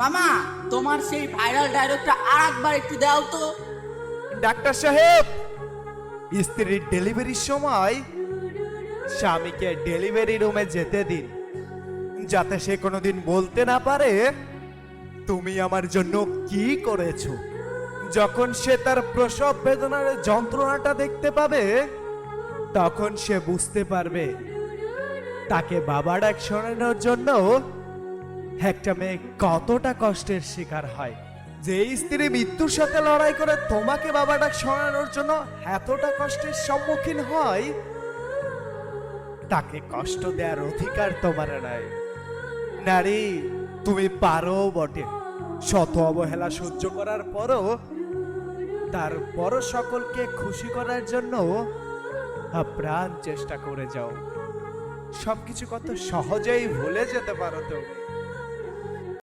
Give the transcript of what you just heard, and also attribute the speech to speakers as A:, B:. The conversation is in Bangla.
A: মামা, তোমার সেই ভাইরাল ডায়লগটা আর একবার একটু দাও তো।
B: ডাক্তার সাহেব, স্ত্রীর ডেলিভারির সময় স্বামীকে ডেলিভারি রুমে যেতে দিন। যাতে সে কোনোদিন বলতে না পারে, তুমি আমার জন্য কি করেছ? যখন সে তার প্রসব বেদনার যন্ত্রণাটা দেখতে পাবে, তখন সে বুঝতে পারবে। তাকে বাবা ডাক শোনানোর জন্য একটা মেয়ে কতটা কষ্টের শিকার হয়। যে স্ত্রী মৃত্যুর সাথে লড়াই করে তোমাকে বাবা ডাক শোনানোর জন্য এতটা কষ্টের সম্মুখীন হয়, তাকে কষ্ট দেওয়ার অধিকার তোমার নাই। নারী, তুমি পারো বটে। শত অবহেলা সহ্য করার পরও তারপরও সকলকে খুশি করার জন্য আপ্রাণ চেষ্টা করে যাও। সবকিছু কত সহজেই ভুলে যেতে পারো তুমি।